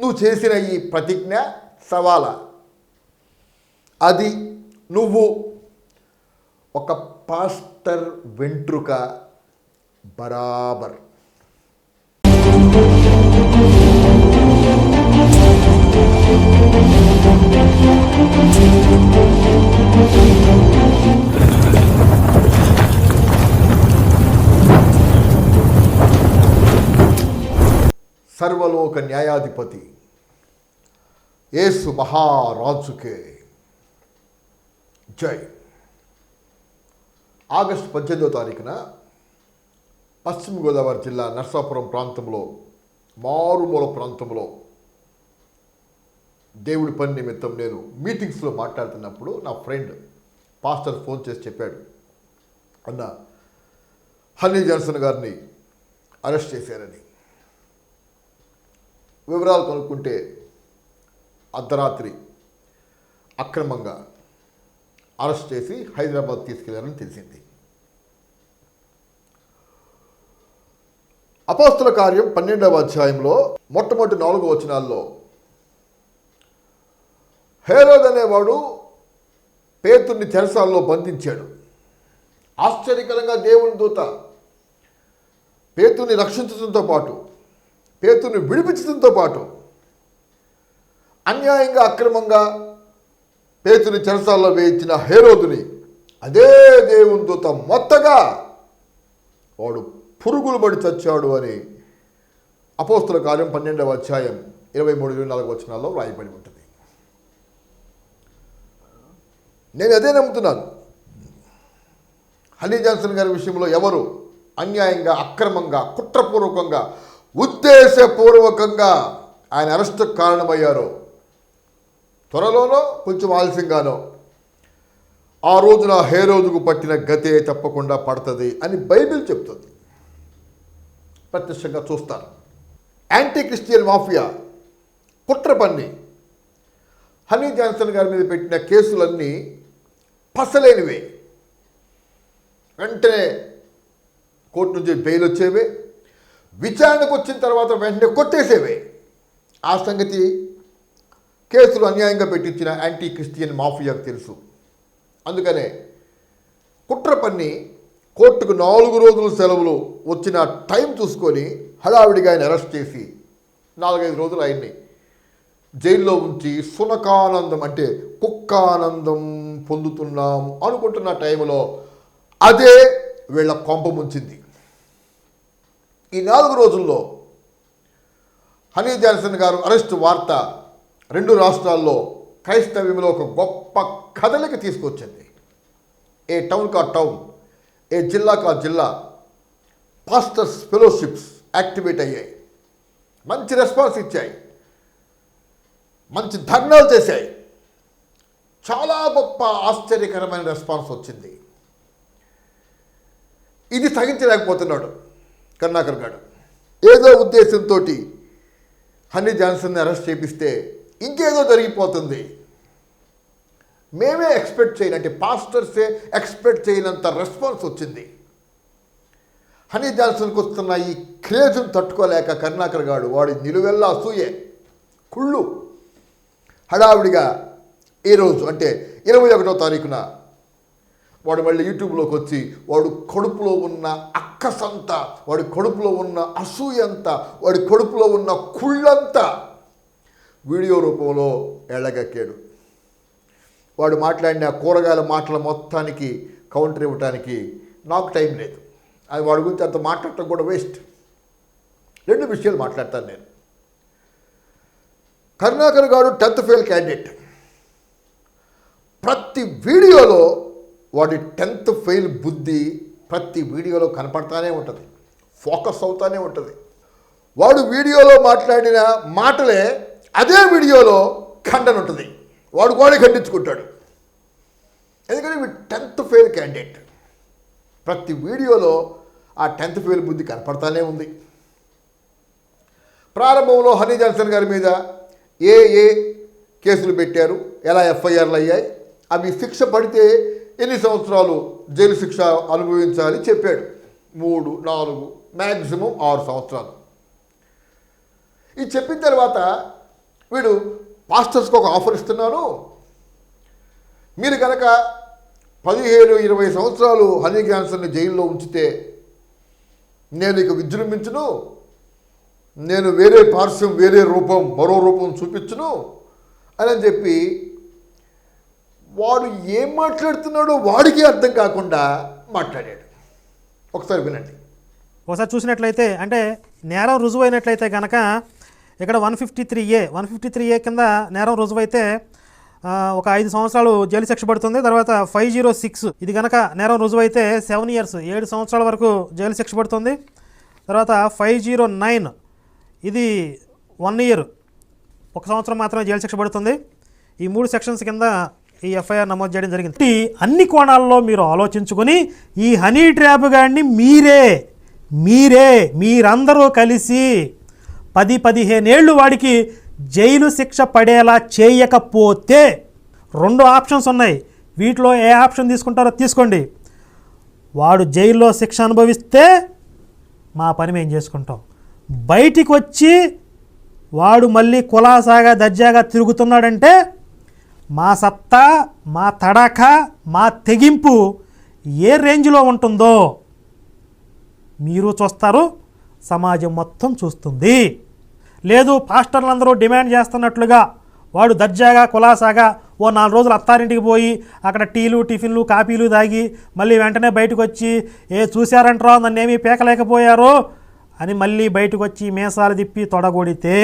నువ్వు చేసిన ఈ ప్రతిజ్ఞ సవాల? అది నువ్వు ఒక పాస్టర్ వెంట్రుక బరాబర్. సర్వలోక న్యాయాధిపతి. యేసు మహారాజుకే జై. ఆగస్టు పద్దెనిమిదో తారీఖున పశ్చిమ గోదావరి జిల్లా నర్సాపురం ప్రాంతంలో మారుమూల ప్రాంతంలో దేవుడి పని నిమిత్తం నేను మీటింగ్స్లో మాట్లాడుతున్నప్పుడు నా ఫ్రెండ్ పాస్టర్ ఫోన్ చేసి చెప్పాడు. అన్న హనీ జాన్సన్ గారిని అరెస్ట్ చేశారని. వివరాలు కనుక్కుంటే అర్ధరాత్రి అక్రమంగా అరెస్ట్ చేసి హైదరాబాద్ తీసుకెళ్ళారని తెలిసింది. అపోస్తుల కార్యం పన్నెండవ అధ్యాయంలో మొట్టమొదటి నాలుగు వచనాల్లో హేరోద్ అనేవాడు పేతుర్ని చెరసాల్లో బంధించాడు. ఆశ్చర్యకరంగా దేవుని దూత పేతుని రక్షించడంతో పాటు పేతుని విడిపించడంతో పాటు అన్యాయంగా అక్రమంగా పేతుని చెరసాల్లో వేయించిన హేరోదుని అదే దేవునితో మొత్తగా వాడు పురుగులు పడి చచ్చాడు అని అపోస్తుల కార్యం పన్నెండవ అధ్యాయం ఇరవై మూడు ఇరవై నాలుగు వచనాల్లో రాయబడి ఉంటుంది. నేను అదే నమ్ముతున్నాను. హనీ జాన్సన్ గారి విషయంలో ఎవరు అన్యాయంగా అక్రమంగా కుట్రపూర్వకంగా ఉద్దేశపూర్వకంగా ఆయన అరెస్ట్ కారణమయ్యారు. త్వరలోనో కొంచెం ఆలస్యంగానో. ఆ రోజున హేరోజుకు పట్టిన గతే తప్పకుండా పడుతుంది అని బైబిల్ చెప్తుంది. ప్రత్యక్షంగా చూస్తారు. యాంటీ క్రిస్టియన్ మాఫియా కుట్ర పన్ని. హనీ జాన్సన్ గారి మీద పెట్టిన కేసులన్నీ పసలేనివే. వెంటనే కోర్టు నుంచి బెయిల్ వచ్చేవే. విచారణకు వచ్చిన తర్వాత వెంటనే కొట్టేసేవే. ఆ సంగతి కేసులు అన్యాయంగా పెట్టించిన యాంటీ క్రిస్టియన్ మాఫియాకు తెలుసు. అందుకనే కుట్ర పన్ని కోర్టుకు నాలుగు రోజులు సెలవులు వచ్చిన టైం చూసుకొని హడావిడిగా ఆయన అరెస్ట్ చేసి నాలుగైదు రోజులు ఆయన్ని జైల్లో ఉంచి సునకానందం అంటే కుక్కానందం పొందుతున్నాం అనుకుంటున్న టైంలో అదే వీళ్ళ కొంప ముంచింది. ఈ నాలుగు రోజుల్లో హనీ జాన్సన్ గారు అరెస్ట్ వార్త రెండు రాష్ట్రాల్లో క్రైస్తవ్యంలో ఒక గొప్ప కదలిక తీసుకొచ్చింది. ఏ టౌన్ కా టౌన్ ఏ జిల్లా కా జిల్లా పాస్టర్స్ ఫెలోషిప్స్ యాక్టివేట్ అయ్యాయి. మంచి రెస్పాన్స్ ఇచ్చాయి. మంచి ధర్నాలు చేశాయి. చాలా గొప్ప ఆశ్చర్యకరమైన రెస్పాన్స్ వచ్చింది. ఇది సహించలేకపోతున్నాడు. కర్ణాకర్ గారు. ఏదో ఉద్దేశంతో హనీ జాన్సన్ని అరెస్ట్ చేపిస్తే ఇంకేదో జరిగిపోతుంది. మేమే ఎక్స్పెక్ట్ చేయను అంటే పాస్టర్సే ఎక్స్పెక్ట్ చేయనంత రెస్పాన్స్ వచ్చింది. హనీ జాన్సన్కి వస్తున్న ఈ క్రేజ్ను తట్టుకోలేక కర్ణాకర్ గాడు వాడి నిలువెల్లా అసూయే కుళ్ళు. హడావిడిగా ఈరోజు అంటే ఇరవై ఒకటో తారీఖున వాడు మళ్ళీ యూట్యూబ్లోకి వచ్చి వాడు కడుపులో ఉన్న అక్కసంత వాడి కడుపులో ఉన్న అసూయంతా వాడి కడుపులో ఉన్న కుళ్ళంతా వీడియో రూపంలో ఎళ్ళగక్కాడు వాడు మాట్లాడిన కూరగాయల మాటల మొత్తానికి కౌంటర్ ఇవ్వటానికి నాకు టైం లేదు. అది వాడి గురించి అంత మాట్లాడటం కూడా వేస్ట్. రెండు విషయాలు మాట్లాడతాను నేను. కరుణాకర్ గారు టెన్త్ ఫెయిల్ క్యాండిడేట్. ప్రతి వీడియోలో వాడి టెన్త్ ఫెయిల్ బుద్ధి ప్రతి వీడియోలో కనపడతానే ఉంటుంది. ఫోకస్ అవుతానే ఉంటుంది. వాడు వీడియోలో మాట్లాడిన మాటలే అదే వీడియోలో ఖండన ఉంటుంది. వాడు కూడా ఖండించుకుంటాడు ఎందుకంటే వీడు టెన్త్ ఫెయిల్ క్యాండిడేట్. ప్రతి వీడియోలో ఆ టెన్త్ ఫెయిల్ బుద్ధి కనపడతానే ఉంది. ప్రారంభంలో హనీ జాన్సన్ గారి మీద ఏ ఏ కేసులు పెట్టారు? ఎలా ఎఫ్ఐఆర్లు అయ్యాయి? అవి శిక్ష పడితే ఎన్ని సంవత్సరాలు జైలు శిక్ష అనుభవించాలి చెప్పాడు. మూడు నాలుగు మ్యాక్సిమం ఆరు సంవత్సరాలు. ఇది చెప్పిన తర్వాత వీడు పాస్టర్స్కి ఒక ఆఫర్ ఇస్తున్నాను. మీరు కనుక పదిహేను ఇరవై సంవత్సరాలు హనీ క్యాన్సర్ని జైల్లో ఉంచితే నేను ఇక విజృంభించును. నేను వేరే పార్శ్వం వేరే రూపం మరో రూపం చూపించును అని అని చెప్పి వాడు ఏం మాట్లాడుతున్నాడో వాడికి అర్థం కాకుండా మాట్లాడాడు. ఒకసారి వినండి. ఒకసారి చూసినట్లయితే అంటే నేరం రుజువైనట్లయితే కనుక ఇక్కడ one fifty three A one fifty three A కింద నేరం రుజువైతే ఒక ఐదు సంవత్సరాలు జైలు శిక్ష పడుతుంది. తర్వాత ఫైవ్ జీరో సిక్స్ ఇది కనుక నేరం రుజువైతే సెవెన్ ఇయర్స్ ఏడు సంవత్సరాల వరకు జైలు శిక్ష పడుతుంది. తర్వాత ఫైవ్ జీరో నైన్ ఇది వన్ ఇయర్ ఒక సంవత్సరం మాత్రమే జైలు శిక్ష పడుతుంది. ఈ మూడు సెక్షన్స్ కింద ఈ ఎఫ్ఐఆర్ నమోదు చేయడం జరిగింది. అన్ని కోణాల్లో మీరు ఆలోచించుకొని ఈ హనీ ట్రాప్ గాడిని మీరే మీరే మీరందరూ కలిసి పది పదిహేనేళ్ళు వాడికి జైలు శిక్ష పడేలా చేయకపోతే రెండు ఆప్షన్స్ ఉన్నాయి. వీటిలో ఏ ఆప్షన్ తీసుకుంటారో తీసుకోండి. వాడు జైల్లో శిక్ష అనుభవిస్తే మా పని మేము చేసుకుంటాం. బయటికి వచ్చి వాడు మళ్ళీ కులాసాగా దర్జాగా తిరుగుతున్నాడంటే మా సత్తా మా తడక మా తెగింపు ఏ రేంజ్లో ఉంటుందో మీరు చూస్తారు సమాజం మొత్తం చూస్తుంది. లేదు పాస్టర్లందరూ డిమాండ్ చేస్తున్నట్లుగా వాడు దర్జాగా కులాసాగా ఓ నాలుగు రోజులు అత్తారింటికి పోయి అక్కడ టీలు టిఫిన్లు కాఫీలు తాగి మళ్ళీ వెంటనే బయటకు వచ్చి ఏ చూశారంటారా నన్నేమీ పీకలేకపోయారు? అని మళ్ళీ బయటకు వచ్చి మేసాలు తిప్పి తొడగొడితే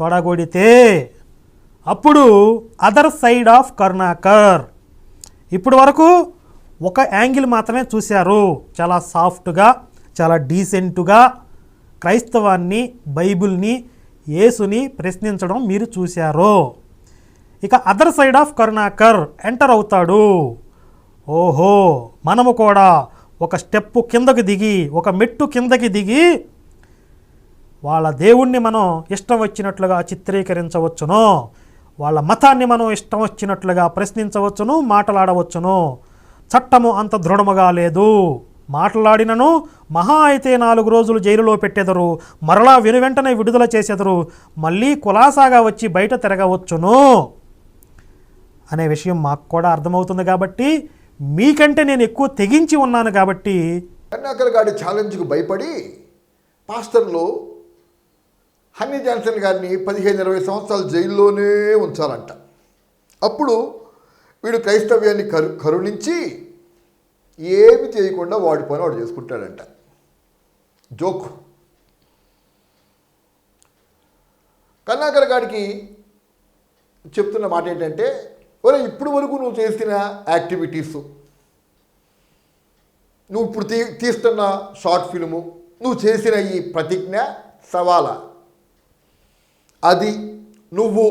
తొడగొడితే అప్పుడు అదర్ సైడ్ ఆఫ్ కరుణాకర్ ఇప్పుడు వరకు ఒక యాంగిల్ మాత్రమే చూశారు. చాలా సాఫ్ట్గా చాలా డీసెంట్గా క్రైస్తవాన్ని బైబిల్ని యేసుని ప్రశ్నించడం మీరు చూశారు. ఇక other side of Karunakar enter అవుతాడు. ఓహో మనము కూడా ఒక స్టెప్పు కిందకి దిగి ఒక మెట్టు కిందకి దిగి వాళ్ళ దేవుణ్ణి మనం ఇష్టం వచ్చినట్లుగా చిత్రీకరించవచ్చును. వాళ్ళ మతాన్ని మనం ఇష్టం వచ్చినట్లుగా ప్రశ్నించవచ్చును మాట్లాడవచ్చును. చట్టము అంత దృఢముగా లేదు. మాట్లాడినను మహా అయితే నాలుగు రోజులు జైలులో పెట్టెదరు. మరలా వెను వెంటనే విడుదల చేసెదరు. మళ్ళీ కులాసాగా వచ్చి బయట తిరగవచ్చును. అనే విషయం మాకు కూడా అర్థమవుతుంది కాబట్టి మీకంటే నేను ఎక్కువ తెగించి ఉన్నాను కాబట్టి కర్ణాకర్ గారి భయపడి పాస్టర్లో హన్నీ జాన్సన్ గారిని పదిహేను ఇరవై సంవత్సరాలు జైల్లోనే ఉంచాలంట. అప్పుడు వీడు క్రైస్తవ్యాన్ని కరు కరుణించి ఏమి చేయకుండా వాడి పని వాడు చేసుకుంటాడంట. జోక్. కర్ణాకర్ గారికి చెప్తున్న మాట ఏంటంటే ఒరే ఇప్పుడు వరకు నువ్వు చేసిన యాక్టివిటీస్ నువ్వు ఇప్పుడు తీ తీస్తున్న షార్ట్ ఫిల్ము నువ్వు చేసిన ఈ ప్రతిజ్ఞ సవాలా? అది నువ్వు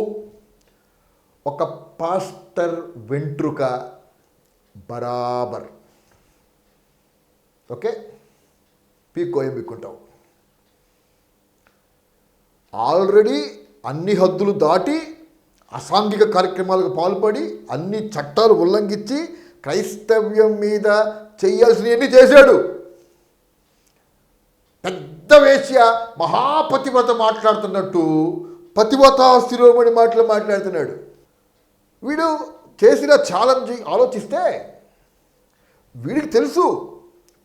ఒక పాస్టర్ వెంట్రుక బరాబర్. ఓకే? పీకో ఏం పీక్కుంటావు. ఆల్రెడీ అన్ని హద్దులు దాటి అసాంఘిక కార్యక్రమాలకు పాల్పడి అన్ని చట్టాలు ఉల్లంఘించి క్రైస్తవ్యం మీద చేయాల్సినవన్నీ చేశాడు. పెద్ద వేశ్య మహాపతివత మాట్లాడుతున్నట్టు పతివతా శిరోమణి మాటలు మాట్లాడుతున్నాడు. వీడు చేసిన ఛాలెంజ్ ఆలోచిస్తే వీడికి తెలుసు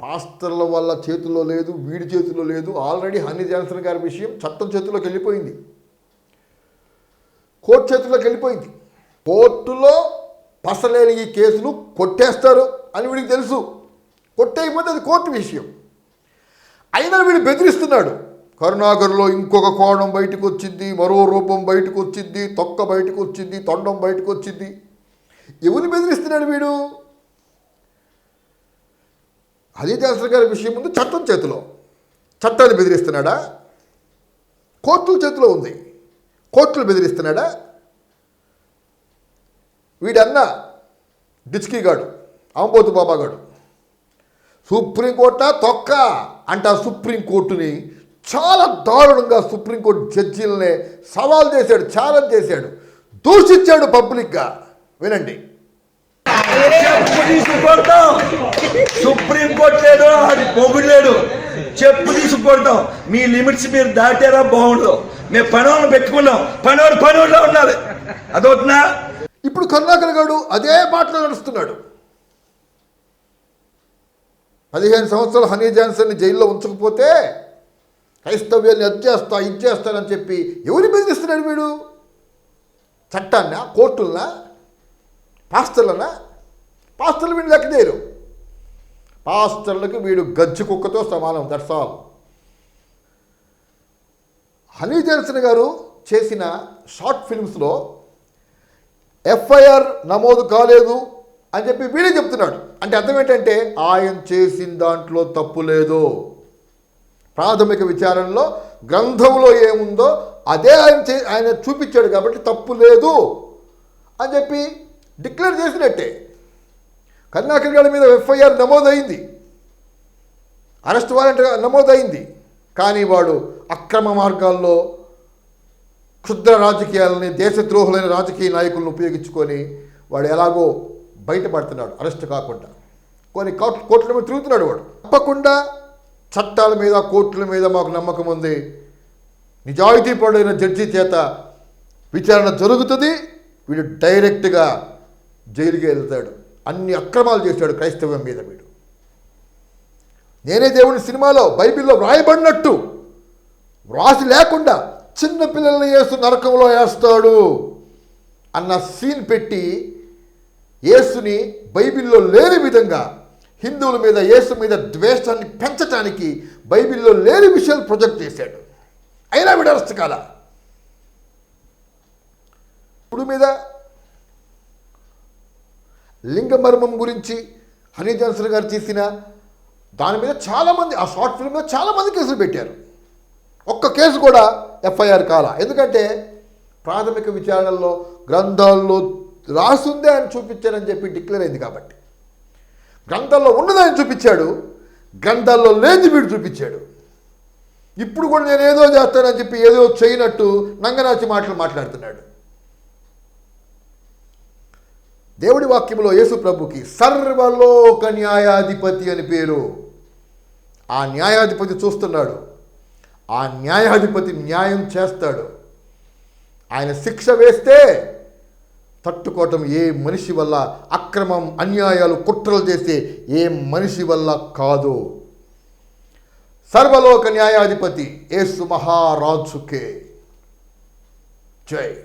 పాస్టర్ల వల్ల చేతుల్లో లేదు వీడి చేతుల్లో లేదు ఆల్రెడీ హనీ జాన్సన్ గారి విషయం చట్టం చేతుల్లోకి వెళ్ళిపోయింది. కోర్టు చేతుల్లోకి వెళ్ళిపోయింది. కోర్టులో పసలేని ఈ కేసులు కొట్టేస్తారు అని వీడికి తెలుసు. కొట్టేయకపోతే అది కోర్టు విషయం. అయినా వీడు బెదిరిస్తున్నాడు. కరుణాకర్లో ఇంకొక కోణం బయటకు వచ్చింది మరో రూపం బయటకు వచ్చింది తొక్క బయటకు వచ్చింది తొండం బయటకు వచ్చింది ఎవరిని బెదిరిస్తున్నాడు వీడు? అదే గారి విషయం ముందు చట్టం చేతిలో. చట్టాన్ని బెదిరిస్తున్నాడా? కోర్టుల చేతిలో ఉంది. కోర్టులు బెదిరిస్తున్నాడా? వీడన్న డిచ్కీగాడు అంబోతు బాబాగాడు సుప్రీంకోర్ట తొక్క అంట సుప్రీంకోర్టుని చాలా దారుణంగా సుప్రీంకోర్టు జడ్జీలనే సవాల్ చేశాడు ఛాలెంజ్ చేశాడు. దూషించాడు పబ్లిక్గా. వినండి. చెప్పు తీసి కొడతాం సుప్రీం కోర్టు లేదు అది పొగుడు లేదు. చెప్పు తీసి కొడతాం మీ లిమిట్స్ మీరు దాటారా బాగుండు మేము పనోళ్ళు పెట్టుకున్నాం. పనోడు పనోడులో ఉండాలి అదవుతున్నా ఇప్పుడు కరుణాకర్ గారు అదే బాటలో నడుస్తున్నాడు. పదిహేను సంవత్సరాలు హనీ జాన్సన్ని జైల్లో ఉంచకపోతే క్రైస్తవ్యాన్ని అది చేస్తా ఇది చేస్తానని చెప్పి ఎవరు బెదిరిస్తున్నాడు వీడు? చట్టాన్నా కోర్టులనా? పాస్టర్లనా? పాస్టర్లు వీడు లెక్కదేరు పాస్టర్లకు వీడు గజ్జి కుక్కతో సమానం దట్స్ ఆల్ హనీ జర్సన్ గారు చేసిన షార్ట్ ఫిల్మ్స్లో ఎఫ్ఐఆర్ నమోదు కాలేదు అని చెప్పి వీడే చెప్తున్నాడు. అంటే అర్థం ఏంటంటే ఆయన చేసిన దాంట్లో తప్పు లేదు. ప్రాథమిక విచారణలో గ్రంథంలో ఏముందో అదే ఆయన చే ఆయన చూపించాడు కాబట్టి తప్పు లేదు అని చెప్పి డిక్లేర్ చేసినట్టే. కరుణాకర్ గారి మీద ఎఫ్ఐఆర్ నమోదైంది. అరెస్ట్ వారెంట్ నమోదైంది. కానీ వాడు అక్రమ మార్గాల్లో క్షుద్ర రాజకీయాలని దేశద్రోహులైన రాజకీయ నాయకులను ఉపయోగించుకొని వాడు ఎలాగో బయటపడుతున్నాడు అరెస్ట్ కాకుండా. కొన్ని కోట్ల మీద తిరుగుతున్నాడు వాడు. తప్పకుండా చట్టాల మీద కోర్టుల మీద మాకు నమ్మకం ఉంది. నిజాయితీ పడైన జడ్జి చేత విచారణ జరుగుతుంది. వీడు డైరెక్ట్గా జైలుకి వెళ్తాడు. అన్ని అక్రమాలు చేశాడు క్రైస్తవం మీద వీడు. నేనే దేవుని సినిమాలో బైబిల్లో వ్రాయబడినట్టు. వ్రాసి లేకుండా చిన్న పిల్లల్ని వేస్తూ నరకంలో వేస్తాడు అన్న సీన్ పెట్టి యేసుని బైబిల్లో లేని విధంగా హిందువుల మీద యేసు మీద ద్వేషాన్ని పెంచడానికి బైబిల్లో లేని విషయాలు ప్రొజెక్ట్ చేశాడు. అయినా విడరస్తు కాల. ఇప్పుడు మీద లింగమర్మం గురించి హనీ జాన్సన్ గారు తీసిన దాని మీద చాలామంది ఆ షార్ట్ ఫిల్మ్ మీద చాలామంది కేసులు పెట్టారు. ఒక్క కేసు కూడా ఎఫ్ఐఆర్ కాల. ఎందుకంటే ప్రాథమిక విచారణల్లో గ్రంథాల్లో రాసుందే అని చూపించారని చెప్పి డిక్లేర్ అయింది కాబట్టి. గ్రంథాల్లో ఉన్నదాన్ని చూపించాడు. గ్రంథాల్లో లేని వీడు చూపించాడు. ఇప్పుడు కూడా నేను ఏదో చేస్తానని చెప్పి ఏదో చేయనట్టు నంగనాచి మాటలు మాట్లాడుతున్నాడు. దేవుడి వాక్యంలో యేసు ప్రభుకి సర్వలోక న్యాయాధిపతి అని పేరు. ఆ న్యాయాధిపతి చూస్తున్నాడు. ఆ న్యాయాధిపతి న్యాయం చేస్తాడు. ఆయన శిక్ష వేస్తే తట్టుకోవటం ఏ మనిషి వల్ల అక్రమం అన్యాయాలు కుట్రలు చేసే ఏ మనిషి వల్ల కాదు. సర్వలోక న్యాయాధిపతి ఏసు మహారాజుకే. జై.